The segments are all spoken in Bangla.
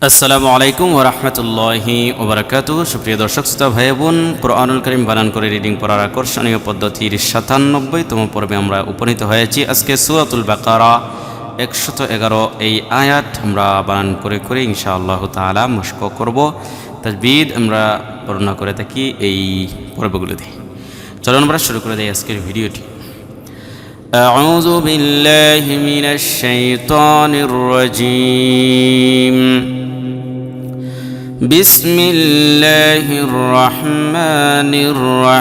আসসালামু আলাইকুম ওরহমতুল্লাহি ওবরাকাত সুপ্রিয় দর্শক শ্রোতা ভাই বোন কোরআনুল করিম বানান করে রিডিং পড়ার আকর্ষণীয় পদ্ধতির সাতানব্বইতম পর্বে আমরা উপনীত হয়েছি আজকে সুরাতুল বাকারা একশত এগারো এই আয়াত আমরা বানান করে করে ইনশা আল্লাহ তালা মস্ক করব তাজবিদ আমরা বর্ণনা করে থাকি এই পর্বগুলোতে চলুন আমরা শুরু করে দিই আজকের ভিডিওটি أعوذ بالله من الشيطان الرجيم بسم الله الرحمن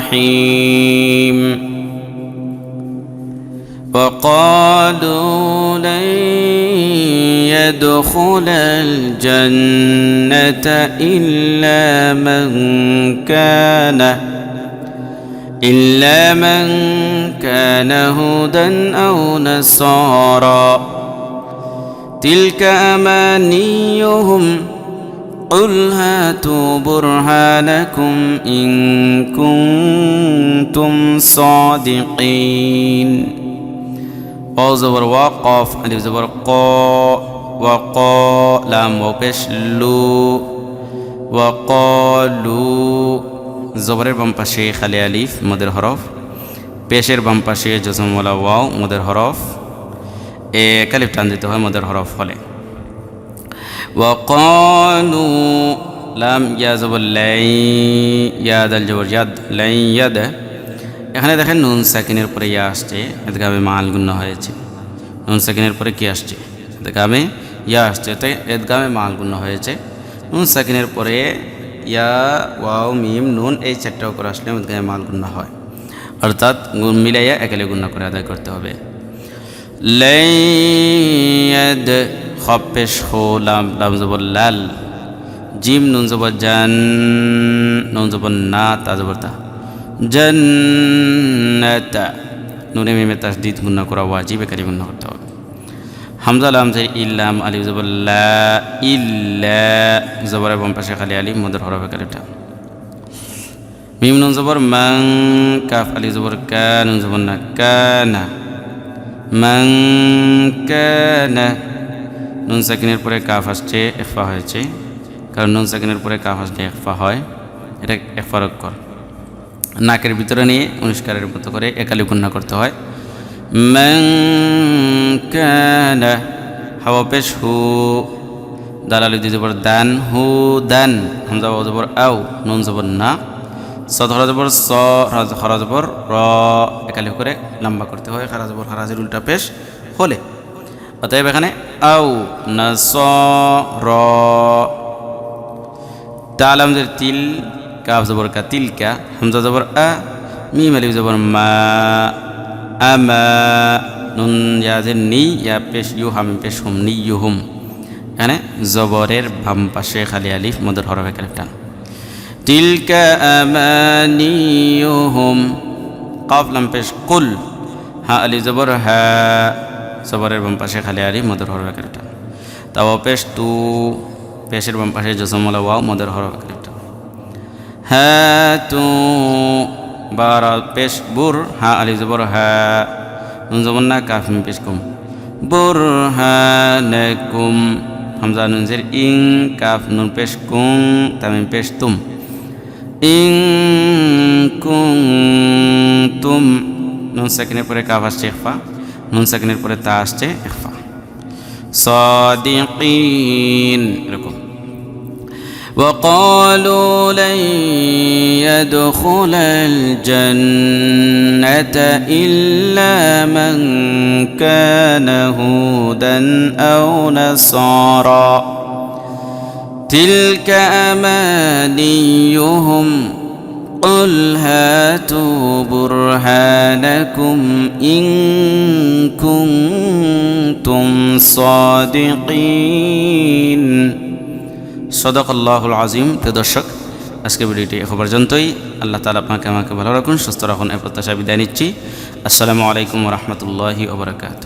الرحيم. وقالوا لن يدخل الجنة إلا من كان إلا من كان هودا أو نصارى تلك أمانيهم قل هاتوا برهانكم إن كنتم صادقين أو زبر وقف ألف زبر قا وقا لام وبش لو وقالوا জবরের বাম পাশে খালি আলিফ মদের হরফ পেশের বাম পাশে জসমওয়ালা ওয়াও মদের হরফ এ কালিফ টান দিতে হয় মদের হরফ হলে লাম ইয়া জবর লাই ইয়াদ আল জবর ইয়াদ লাই এখানে দেখেন নুন সাকিনের পরে ইয়া আসছে এদগামে মাল গুণ্য হয়েছে। নুন সাকিনের পরে কি আসছে? এদগামে ইয়া আসছে, তাই এদগামে মাল গুণ্য হয়েছে। নুন সাকিনের পরে ইয়া, ওয়াও, মিম, নুন, এই চারটা করে আসলে গায়ে মাল গুণ্য হয়। অর্থাৎ মিলাইয়া একেলে গুণ্য করে আদায় করতে হবে। লাইয়াদ খপেশ হো লাম লাম জবর লাল, জিম নুন জবর জান, নুন জবর না তা জবর তা, জান্নাতা, নুনে মিমে তাসদিদ গুণ্য করা, ওয়াজিব একালি গুণ্য করতে হবে। হামজা লামজের ইল্লাম আলি জবল্লা ইল্লা, জবর এবং পাশে খালি আলি মদের হরফে কালিটা মিম নুন মাং কাফ আলি জবর কা, নুন জবর না কানা মাং কানা নুন সাকিনের পরে কাফ আসছে একফা হয়েছে। কারণ নুন সাকিনের পরে কাফ আসলে একফা হয়। এটা একফারক কর। নাকের ভিতরে নিয়ে অনুষ্কারের মতো করে একালি কন্যা করতে হয়। হাওয়া পেশ হু, দালালি দুই জবর দান হু, দান, হামজা জবর আউ নুন জবর না। সদ হরাজবর স হরাজবর র, একালি করে লম্বা করতে হয়। হারাজবর হারাজের উল্টা পেশ হলে। অতএব এখানে আউ না স র তাল তিল কাফ জবর কা তিলকা হামজা জবর আ, মিম আলিফ জবর মা, আমা নি, ইয়া পেশ ইউ হাম পেশ হুম, নি ইউ হুম এখানে জবরের বাম পাশে খালি আলিফ, মদের হরফে কালিফ তিলকা আমানিয়ুহুম কাফ লাম পেশ কুল, হা আলি জবর হা। জবরের বাম পাশে খালি আলিফ মদের হরফে কালিফ তাও পেশ তু, পেশের বাম পাশে জসমলা ওয়াও, মদের হরফে কালিফ হ্যাঁ তু, বারা, পেশ বুর, হা, আলি জবর হা নুন জবর না, কাফ, মিম, পেশ, কুম। বুর হা কুম, হামজা, নুন, জের, ইং, কাফ, নুন, পেশ, কুম, তামিম, পেশ, তুম। ইং, কুম, তুম, নুন, সেকেন্ডের পরে কাফ আসছে একফা নুন সেকেন্ডের পরে তা আসছে একফা সাদিকিন এরকম وقالوا لن يدخل الجنة إلا من كان هودا أو نصارى تلك أمانيهم قل هاتوا برهانكم إن كنتم صادقين সদকাল্লাহুল আজিম প্রিয় দর্শক আজকে ভিডিওটি এখন পর্যন্তই আল্লাহ তালা আপনাকে আমাকে ভালো রাখুন সুস্থ রাখুন এ প্রত্যাশা বিদায় নিচ্ছি আসসালামু আলাইকুম রহমতুল্লাহি ওবরাকাত